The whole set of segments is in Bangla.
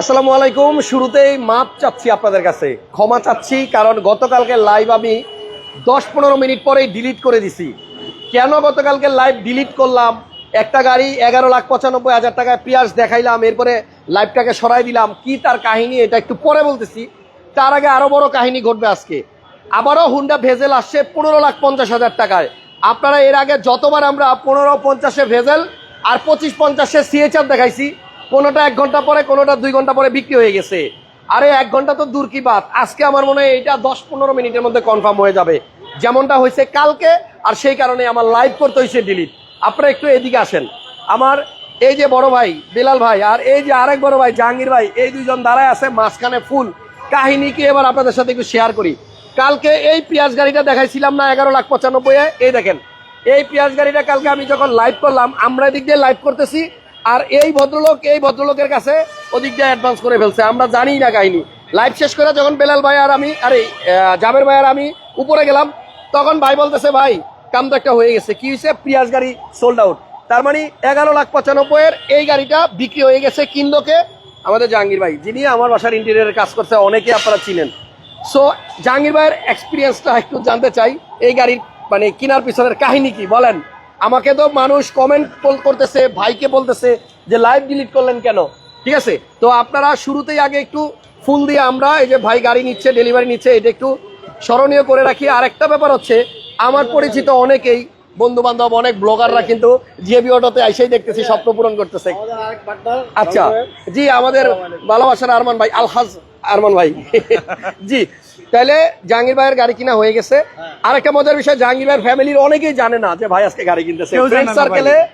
আসসালামু আলাইকুম। শুরুতেই মাপ চাচ্ছি আপনাদের কাছে, ক্ষমা চাচ্ছি, কারণ গতকালকে লাইভ আমি দশ পনেরো মিনিট পরেই ডিলিট করে দিছি। কেন গতকালকে লাইভ ডিলিট করলাম? একটা গাড়ি এগারো লাখ পঁচানব্বই হাজার টাকায় পিয়াস দেখাইলাম, এরপরে লাইভটাকে সরাই দিলাম। কি তার কাহিনী, এটা একটু পরে বলতেছি। তার আগে আরও বড় কাহিনী ঘটবে আজকে। আবারও হুন্ডা ভেজেল আসছে পনেরো লাখ পঞ্চাশ হাজার টাকায়। আপনারা এর আগে যতবার আমরা পনেরো পঞ্চাশে ভেজেল আর পঁচিশ পঞ্চাশে সিএচআর দেখাইছি কোনোটা এক ঘণ্টা পরে, কোনোটা দুই ঘণ্টা পরে বিক্রি হয়ে গেছে। আরে, এক ঘণ্টা তো দূর কি বাত? আজকে আমার মনে হয় এটা দশ পনেরো মিনিটের মধ্যে কনফার্ম হয়ে যাবে। যেমনটা হয়েছে কালকে, আর সেই কারণে আমার লাইভ করতে হয়েছে ডিলিট আপনারা একটু এদিকে আসেন। আমার এই যে বড় ভাই, বিলাল ভাই, আর এই যে আরেক বড় ভাই, জাহাঙ্গীর ভাই, এই দুইজন দাঁড়ায় আছে মাঝখানে ফুল কাহিনী কি এবার আপনাদের সাথে একটু শেয়ার করি। কালকে এই পেঁয়াজ গাড়িটা দেখাইছিলাম না এগারো লাখ পঁচানব্বই এই দেখেন, এই পেঁয়াজ গাড়িটা কালকে আমি যখন লাইভ করলাম, আমরা এদিক দিয়ে লাইভ করতেছি। আর এই ভদ্রলোক, এই ভদ্রলোকের কাছে ওদিক দিয়ে অ্যাডভান্স করে ফেলছে। আমরা জানি না কাহিনি। লাইভ শেষ করে যখন বেলাল ভাই আর আমি, আরে জাবের ভাই আর আমি উপরে গেলাম, তখন ভাই বলতেছে, ভাই কাম তো একটা হয়ে গেছে। কি হয়েছে? পেঁয়াজ গাড়ি সোল্ড আউট তার মানে এগারো লাখ পঁচানব্বই এর এই গাড়িটা বিক্রি হয়ে গেছে কিনলোকে আমাদের জাহাঙ্গীর ভাই, যিনি আমার বাসার ইন্টেরিয়ারের কাজ করছে, অনেকেই আপনারা চিনেন। সো জাহাঙ্গীর ভাইয়ের এক্সপিরিয়েন্সটা একটু জানতে চাই। এই গাড়ির মানে কেনার পিছনের কাহিনী কি? বলেন। আমাকে তো মানুষ কমেন্ট করতেছে ভাইকে বলতেছে যে লাইভ ডিলিট করলেন কেন? ঠিক আছে? তো আপনারা শুরুতেই আগে একটু ফুল দিয়ে আমরা এই যে ভাই গাড়ি নিচ্ছে ডেলিভারি নিচ্ছে এটা একটু স্মরণীয় করে রাখি। আর একটা ব্যাপার হচ্ছে আমার পরিচিত অনেকেই বন্ধু বান্ধব অনেক ব্লগাররা কিন্তু জিএবি অটোতে আইসেই দেখতেছি স্বপ্ন পূরণ করতেছে। আচ্ছা জি আমাদের ভালোবাসার আরমান ভাই আলহাজ আরমান ভাই। জি তাহলে জাহাঙ্গীর ভাইয়ের গাড়ি কিনা হয়ে গেছে। আর একটা মজার বিষয় জাহাঙ্গীর ভাইয়ের ফ্যামিলির অনেকেই জানে না যে ভাই আজকে গাড়ি কিনতেছে। ফ্রেন্ড সার্কেলে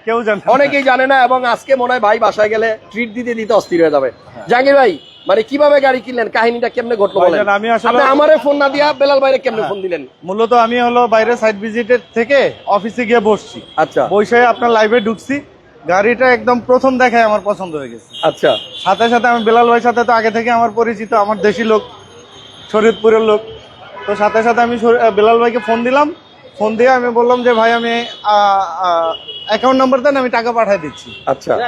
অনেকেই জানে না এবং আজকে মনে হয় ভাই বাসায় গেলে ট্রিট দিতে দিতে অস্থির হয়ে যাবে। জাহাঙ্গীর ভাই মানে কীভাবে গাড়ি কিনলেন? কাহিনীটা কেমনে ঘটলো বলেন? আমি আসলে- আমারে ফোন না দিয়া বেলাল ভাইরে কেমনে ফোন দিলেন? মূলত আমি হলো বাইরে সাইড ভিজিটের থেকে অফিসে গিয়ে বসছি। আচ্ছা। বসে আপনার লাইভে ঢুকছি। গাড়িটা একদম প্রথম দেখায় আমার পছন্দ হয়ে গেছে। আচ্ছা। সাথে সাথে আমি বেলাল ভাইয়ের সাথে তো আগে থেকে আমার পরিচিত আমার দেশি লোক। শরীয়তপুরের লোক। তো সাথে সাথে আমি বেলাল ভাইকে ফোন দিলাম। ফোন দিয়ে আমি বললাম যে ভাই আমি অ্যাকাউন্ট নাম্বার দেন আমি টাকা পাঠিয়ে দিচ্ছি। আচ্ছা।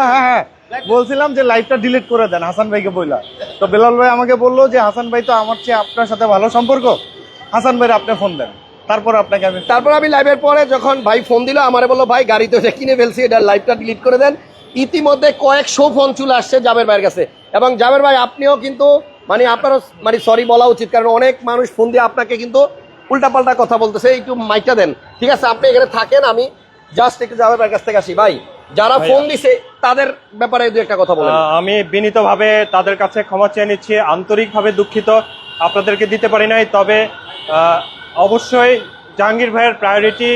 হ্যাঁ হ্যাঁ। বলছিলাম যে লাইভটা ডিলিট করে দেন হাসান ভাইকে বইলা। তো বেলাল ভাই আমাকে বলল যে হাসান ভাই তো আমার চেয়ে আপনার সাথে ভালো সম্পর্ক। হাসান ভাই আপনি ফোন দেন। তারপর আপনাকে আমি তারপর আমি লাইভের পরে যখন ভাই ফোন দিল আমারে বলল ভাই গাড়ি তো কিনে ফেলছি এটা লাইভটা ডিলিট করে দেন। ইতিমধ্যে কয়েকশো ফোন চলে আসছে জাবের ভাইয়ের কাছে। এবং জাবের ভাই আপনিও কিন্তু মানে আপনারও মানে সরি বলা উচিত কারণ অনেক মানুষ ফোন দিয়ে আপনাকে কিন্তু উল্টাপাল্টা কথা বলতেছে একটু মাইকটা দেন। ঠিক আছে আপনি এখানে থাকেন আমি জাস্ট একটু জাবের ভাইয়ের কাছ থেকে আসি। ভাই যারা ফোন দিছে তাদের ব্যাপারে দু একটা কথা বলেন। আমি বিনীতভাবে তাদের কাছে ক্ষমা চেয়ে নিচ্ছি আন্তরিকভাবে দুঃখিত আপনাদেরকে দিতে পারি নাই তবে অবশ্যই জাহাঙ্গীর ভাইয়ের প্রায়োরিটি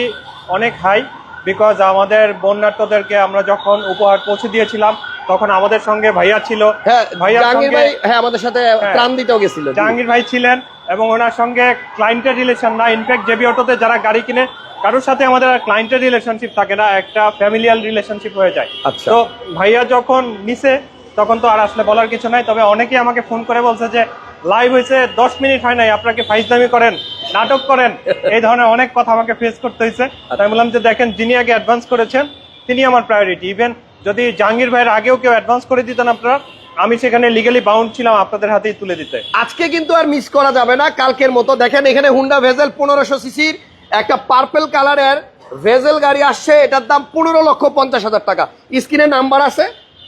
অনেক হাই বিকজ আমাদের বন্যার্থদেরকে আমরা যখন উপহার পৌঁছে দিয়েছিলাম তখন আমাদের সঙ্গে ভাইয়া ছিল। হ্যাঁ জাহাঙ্গীর ভাই হ্যাঁ আমাদের সাথে ত্রাণ দিতেও গেছিল জাহাঙ্গীর ভাই ছিলেন এবং ওনার সঙ্গে ক্লায়েন্টের রিলেশন না ইনফ্যাক্ট জেবি অটোতে যারা গাড়ি কিনে কারোর সাথে আমাদের ক্লায়েন্টের রিলেশনশিপ থাকে না একটা ফ্যামিলিয়াল রিলেশনশিপ হয়ে যায়। আচ্ছা। তো ভাইয়া যখন নিছে তখন তো আর আসলে বলার কিছু নাই তবে অনেকেই আমাকে ফোন করে বলছে যে লাইভ হয়েছে দশ মিনিট হয় নাই আপনাকে ফাইজদামি করেন নাটক করেন এই ধরনের অনেক কথা আমাকে ফেস করতে হয়েছে। তাই বললাম যে দেখেন যিনি আগে অ্যাডভান্স করেছেন তিনি আমার প্রায়োরিটি ইভেন যদি জাহাঙ্গীর ভাইয়ের আগেও কেউ অ্যাডভান্স করে দিতেন আপনারা আমি সেখানে লিগালি বাউন্ড ছিলাম আপনাদের হাতেই তুলে দিতে। আজকে কিন্তু আর মিস করা যাবে না কালকের মতো। দেখেন এখানে হুন্ডা ভেজেল পনেরোশো সিসির একটা পার্পেল কালারের ভেজেল গাড়ি আসছে এটার দাম পনেরো লক্ষ পঞ্চাশ হাজার টাকা। স্ক্রিনে নাম্বার আছে।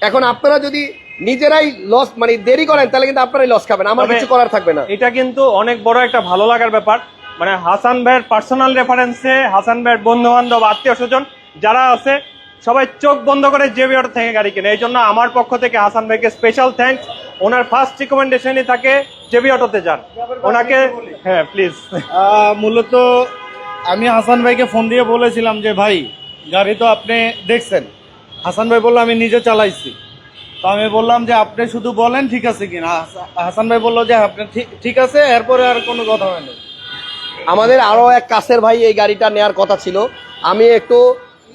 এখন আপনারা যদি নিজেরাই লস মানে দেরি করেন তাহলে কিন্তু আপনারাই লস খাবেন। আমার কিছু করার থাকবে না। এটা কিন্তু অনেক বড় একটা ভালো লাগার ব্যাপার। মানে হাসান ভাইয়ের পার্সোনাল রেফারেন্সে হাসান ভাইয়ের বন্ধু বান্ধব আত্মীয় স্বজন যারা আছে সবাই চোখ বন্ধ করে জেবি অটো থেকে গাড়ি কেনে। এই জন্য আমার পক্ষ থেকে হাসান ভাইকে স্পেশাল থ্যাঙ্কস ওনার ফার্স্ট রিকমেন্ডেশনই থাকে জেবি অটোতে যান। ওনাকে হ্যাঁ প্লিজ মূলত আমি হাসান ভাইকে ফোন দিয়ে বলেছিলাম যে ভাই গাড়ি তো আপনি দেখছেন। হাসান ভাই বলল আমি নিজে চালাইছি। তো আমি বললাম যে আপনি শুধু বলেন ঠিক আছে কিনা। হাসা- হাসান ভাই বলল যে আপনি ঠিক আছে এরপরে আর কোনো কথা হয়নি। আমাদের আরও এক কাছের ভাই এই গাড়িটা নেয়ার কথা ছিল। আমি একটু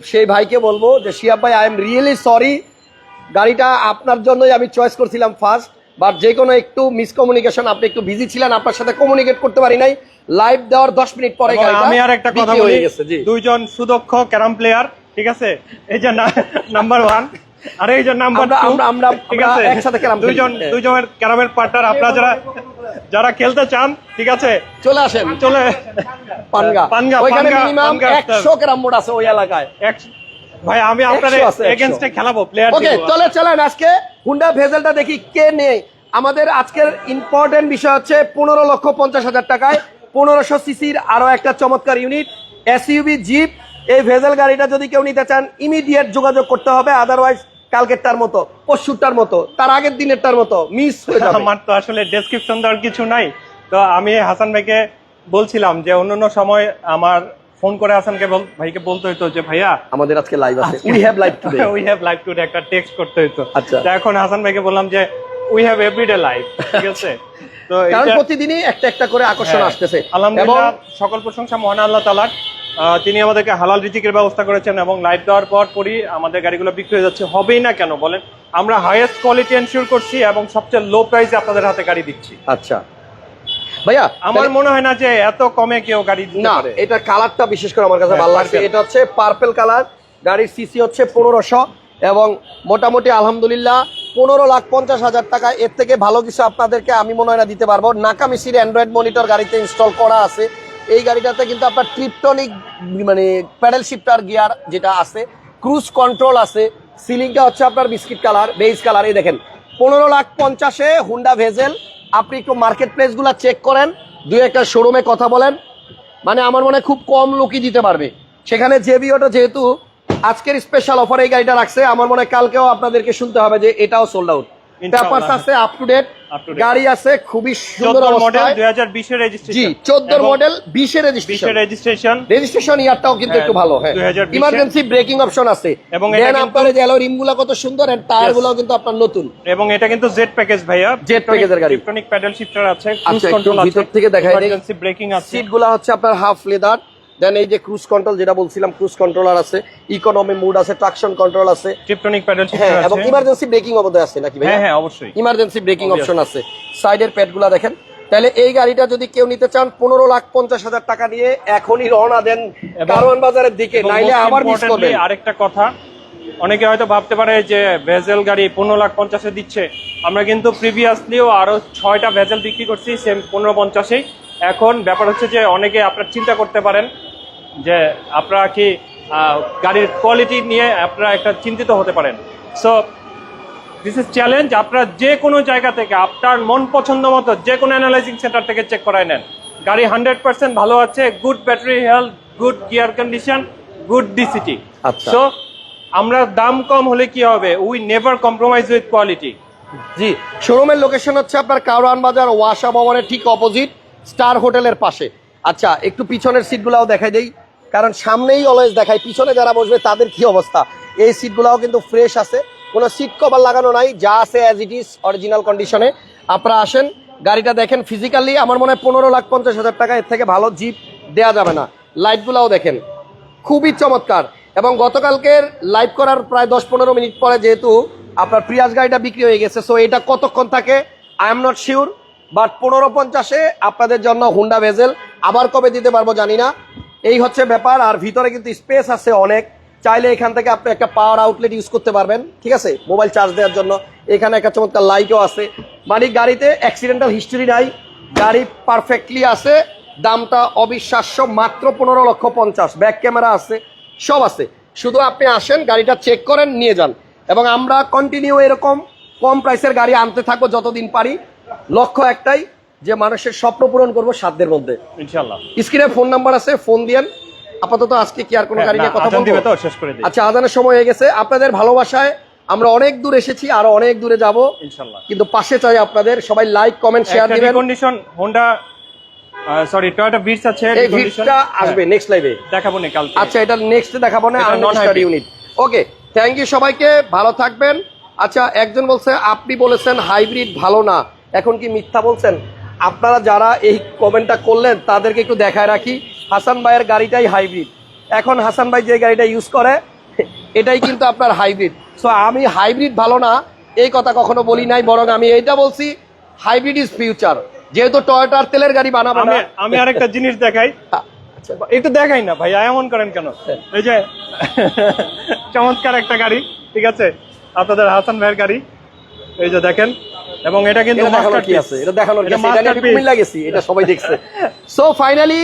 সেই ভাইকে বলব যে শিয়াব ভাই আই এম রিয়েলি সরি গাড়িটা আপনার জন্যই আমি চয়েস করছিলাম ফার্স্ট বাট যে কোনো একটু মিসকমিউনিকেশন আপনি একটু বিজি ছিলেন আপনার সাথে কমিউনিকেট করতে পারি নাই। লাইভ দেওয়ার দশ মিনিট পরে আমি আর একটা কথা বলি হয়ে গেছে দুইজন সুদক্ষ ক্যারাম প্লেয়ার ঠিক আছে? এই যে নাম্বার ওয়ান আর এই যে নাম্বার আমরা- আমরা- আমরা- ঠিক আছে? একসাথে ক্যারাম খেলি। দুইজন দুইজনের ক্যারামের পার্টনার আপনারা যারা যারা খেলতে চান ঠিক আছে? চলে আসেন। চলে পানগা। পানগা ওইখানে মিনিমাম পানগা একশো ক্যারাম আছে ওই এলাকায়। ভাই আমি আপনার 100 100 এগেনস্টে খেলাবো প্লেয়ার ওকে চলে চলেন আজকে। হুন্ডা ভেজেলটা দেখি কে নেই আমাদের আজকের ইম্পর্টেন্ট বিষয় হচ্ছে পনেরো লক্ষ পঞ্চাশ হাজার টাকায় পনেরোশো সিসির আরও একটা চমৎকার ইউনিট এসইউবি জিপ এই ভেজেল গাড়িটা যদি কেউ নিতে চান ইমিডিয়েট যোগাযোগ করতে হবে আদারওয়াইজ কালকেরটার মতো পরশুরটার মতো তার আগের দিনেরটার মতো মিস হয়ে যাবে। আমার তো আসলে ডেসক্রিপশন দেওয়ার কিছু নাই। তো আমি হাসান ভাইকে বলছিলাম যে অন্যান্য সময় আমার ফোন করে হাসানকে ভাইকে বলতে হতো যে ভাইয়া আমাদের আজকে লাইভ আছে। We have live today we have live today একটা টেক্সট করতে হতো আচ্ছা। এখন হাসান ভাইকে বললাম যে উই হ্যাভ এভরিডে লাইভ ঠিক আছে? তো কারণ প্রতিদিনই একটা একটা করে আকর্ষণ হ্যাঁ, আসতেছে। আলহামদুলিল্লাহ সকল প্রশংসা মহান আল্লাহ আহ, তিনি আমাদেরকে হালাল রিজিকের ব্যবস্থা করেছেন এবং লাইভ দেওয়ার পর পরই আমাদের গাড়িগুলো বিক্রি হয়ে যাচ্ছে। হবেই না কেন বলেন? আমরা হাইয়েস্ট কোয়ালিটি এনশিওর করছি এবং সবচেয়ে লো প্রাইসে আপনাদের হাতে গাড়ি দিচ্ছি। আচ্ছা। ভাইয়া আমার মনে হয় না যে এত কমে কেউ গাড়ি না এটা কালারটা বিশেষ করে আমার কাছে হ্যাঁ, ভালো লাগছে। এটা হচ্ছে পার্পেল কালার গাড়ির সিসি হচ্ছে পনেরোশো এবং মোটামুটি আলহামদুলিল্লাহ পনেরো লাখ পঞ্চাশ হাজার টাকা। এর থেকে ভালো কিছু আপনাদেরকে আমি মনে হয় না দিতে পারব। নাকামিসির অ্যান্ড্রয়েড মনিটর গাড়িতে ইনস্টল করা আছে। এই গাড়িটাতে কিন্তু আপনার ট্রিপটনিক মানে প্যাডেল শিফটার গিয়ার যেটা আছে ক্রুজ কন্ট্রোল আছে সিলিংটা হচ্ছে আপনার বিস্কিট কালার বেজ কালার এই দেখেন পনেরো লাখ পঞ্চাশে হুন্ডা ভেজেল আপনি একটু মার্কেট প্লেসগুলো চেক করেন দু একটা শোরুমে কথা বলেন মানে আমার মনে হয় খুব কম লোকই দিতে পারবে সেখানে জেবিওটা যেহেতু আজকের স্পেশাল অফার এই গাড়িটা রাখছে আমার মনে হয় কালকেও আপনাদেরকে শুনতে হবে যে এটাও সোল্ড আউট। পেপারস আছে আপ টু ডেট। গাড়ি আছে খুবই সুন্দর মডেল জি রেজিস্ট্রেশন মডেল বিশের রেজিস্ট্রেশন রেজিস্ট্রেশন রেজিস্ট্রেশন ইয়ারটাও কিন্তু হ্যাঁ, একটু ভালো হ্যাঁ। ইমার্জেন্সি ব্রেকিং অপশন আছে। এবং এটা আপনার যে রিমগুলা কত সুন্দর এন্ড টায়ার গুলাও কিন্তু আপনার নতুন। এবং এটা কিন্তু জেড প্যাকেজ ভাইয়া। Package এর গাড়ি। ইলেকট্রনিক প্যাডেল শিফটার আছে ক্রুজ কন্ট্রোল আছে ভিতর থেকে দেখাই। ইমার্জেন্সি ব্রেকিং আছে। সিটগুলা হচ্ছে আপনার হাফ লেদার দেন এই যে ক্রুজ কন্ট্রোল যেটা বলছিলাম ক্রুজ কন্ট্রোলার আছে ইকোনমি মুড আছে ট্রাকশন কন্ট্রোল আছে। টিপটনিক প্যাডেল হ্যাঁ এবং ইমার্জেন্সি ব্রেকিং অবদায় আছে নাকি ভাই হ্যাঁ হ্যাঁ অবশ্যই। ইমার্জেন্সি ব্রেকিং অপশন আছে। সাইডের প্যাডগুলা দেখেন। তাহলে এই গাড়িটা যদি কেউ নিতে চান পনেরো লাখ পঞ্চাশ হাজার টাকা দিয়ে এখনই রওনা দেন কারওয়ান বাজারের দিকে নাইলে আবার মিস করবেন। আরেকটা কথা অনেকে হয়তো ভাবতে পারে যে ভেজেল গাড়ি পনেরো লাখ পঞ্চাশে দিচ্ছে। আমরা কিন্তু প্রিভিয়াসলিও আরও ছয়টা ভেজেল বিক্রি করছি সেম পনেরো পঞ্চাশেই। এখন ব্যাপার হচ্ছে যে অনেকে আপনার চিন্তা করতে পারেন যে আপনারা কি গাড়ির কোয়ালিটি নিয়ে আপনারা একটা চিন্তিত হতে পারেন। সো দিস ইজ চ্যালেঞ্জ আপনারা যে কোনো জায়গা থেকে আপনার মন পছন্দ মতো যে কোনো অ্যানালাইজিং সেন্টার থেকে চেক করায় নেন। গাড়ি হান্ড্রেড পার্সেন্ট ভালো আছে good battery health good gear condition good DCT. So আমরা দাম কম হলে কি হবে? We never compromise with quality G শোরুমের লোকেশন হচ্ছে আপনার কারওয়ান বাজার ওয়াসা ভবনের ঠিক অপোজিট স্টার হোটেলের পাশে। আচ্ছা একটু পিছনের সিটগুলাও দেখাই দেই। কারণ সামনেই অলওয়েজ দেখায় পিছনে যারা বসবে তাদের কি অবস্থা? এই সিটগুলাও কিন্তু ফ্রেশ আছে। কোনো সিট কভার লাগানো নাই, যা আছে অ্যাজ ইট ইজ অরিজিনাল কন্ডিশনে আপনারা আসেন, গাড়িটা দেখেন ফিজিক্যালি আমার মনে হয় পনেরো লাখ পঞ্চাশ হাজার টাকা, এর থেকে ভালো জিপ দেয়া যাবে না। লাইটগুলাও দেখেন, খুবই চমৎকার। এবং গতকালকের লাইভ করার প্রায় দশ পনেরো মিনিট পরে যেহেতু আপনার প্রিয়াস গাড়িটা বিক্রি হয়ে গেছে সো এটা কতক্ষণ থাকে? I am not sure but পনেরো পঞ্চাশে আপনাদের জন্য হুন্ডা ভেজেল। আবার কবে দিতে পারব জানি না। এই হচ্ছে ব্যাপার, আর ভিতরে কিন্তু স্পেস আছে অনেক। চাইলে এখান থেকে আপনি একটা পাওয়ার আউটলেট ইউজ করতে পারবেন, ঠিক আছে? মোবাইল চার্জ দেওয়ার জন্য। এখানে একটা চমৎকার লাইটও আছে। মানে গাড়িতে অ্যাক্সিডেন্টাল হিস্টরি নাই। গাড়ি পারফেক্টলি আছে। দামটা অবিশ্বাস্য, মাত্র পনেরো লক্ষ পঞ্চাশ। ব্যাক ক্যামেরা আছে, সব আছে। শুধু আপনি আসেন, গাড়িটা চেক করেন, নিয়ে যান। এবং আমরা কন্টিনিউ এরকম কম প্রাইসের গাড়ি আনতে থাকব যতদিন পারি। লক্ষ্য একটাই যে মানুষের স্বপ্ন পূরণ করব সাধ্যের মধ্যে। ইনশাল্লাহ স্ক্রিনে ফোন নাম্বার আছে ফোন দিয়েন। আপাতত আজকে কি আর কোনো গাড়ি নিয়ে কথা হ্যাঁ, বলব? আচ্ছা আজানের সময় হয়ে গেছে। আপনাদের ভালোবাসায় আমরা অনেক দূর এসেছি আরও অনেক দূরে যাব। কিন্তু পাশে চাই আপনাদের সবাই লাইক কমেন্ট শেয়ার দিবেন। Condition Honda sorry Toyota Vitz আছে এই recondition। ভিডটা আসবে হ্যাঁ, নেক্সট লাইভে দেখাবো না কালকে। আচ্ছা এটা নেক্সট দেখাবো না আর non non-hybrid। Unit okay thank you সবাইকে ভালো থাকবেন। আচ্ছা একজন বলছে আপনি বলেছেন হাইব্রিড ভালো না। এখন কি মিথ্যা বলছেন? আপনারা যারা এই কমেন্টটা করলেন তাদেরকে একটু দেখায় রাখি হাসান ভাইয়ের গাড়িটাই হাইব্রিড এখন হাসান ভাই যে গাড়িটা ইউজ করে এটাই কিন্তু আপনার হাইব্রিড সো আমি হাইব্রিড ভালো না এই কথা কখনো বলি নাই বরং আমি এইটা বলছি হাইব্রিড ইজ ফিউচার যেহেতু টয়োটার তেলের গাড়ি বানাবো আমি আরেকটা জিনিস দেখাই। আচ্ছা। একটু দেখাই না ভাই এমন করেন কেন? হ্যাঁ। এই যে চমৎকার একটা গাড়ি ঠিক আছে? আপনাদের হাসান ভাইয়ের গাড়ি। এই যে দেখেন এবং এটা কিন্তু দেখানোর কি আছে? এটা দেখানোর কি আছে? এটা নিয়ে আমি কুমিল্লা গেছি এটা সবাই দেখছে। সো ফাইনালি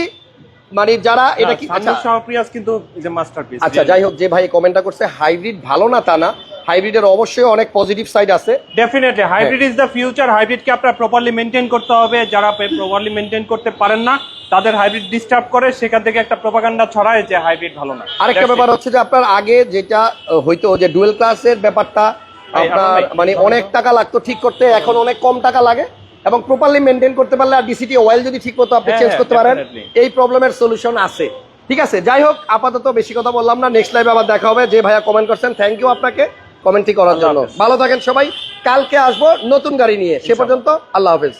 মানে যারা এটা কি আচ্ছা। শাহপ্রিয়াস কিন্তু যে মাস্টারপিস আচ্ছা যাই হোক যে ভাই কমেন্টটা করছে হাইব্রিড ভালো না তা না। হাইব্রিডের অবশ্যই অনেক পজিটিভ সাইড আছে। Definitely hybrid is the future হাইব্রিডকে আপনার প্রপারলি মেনটেন করতে হবে। যারা প্রপারলি মেনটেন করতে পারেন না তাদের হাইব্রিড ডিস্টার্ব করে সেখান থেকে একটা প্রপাগান্ডা ছড়ায় যে হাইব্রিড ভালো না। আরেকটা ব্যাপার হচ্ছে যে আপনার আগে যেটা হয়তো যে ডুয়েল ক্লাসের ব্যাপারটা আপনার মানে অনেক টাকা লাগতো ঠিক করতে এখন অনেক কম টাকা লাগে। এবং প্রপারলি মেনটেন করতে পারলে আর ডিসিটি অয়েল যদি ঠিক মতো আপনি চেঞ্জ হ্যাঁ, করতে পারেন. এই প্রবলেমের সলিউশন আছে। ঠিক আছে? যাই হোক আপাতত বেশি কথা বললাম না। নেক্সট লাইভে আবার দেখা হবে। যে ভাইয়া কমেন্ট করছেন থ্যাংক ইউ আপনাকে কমেন্টটি করার জন্য। ভালো থাকেন সবাই। কালকে আসব নতুন গাড়ি নিয়ে। সে পর্যন্ত আল্লাহ হাফেজ।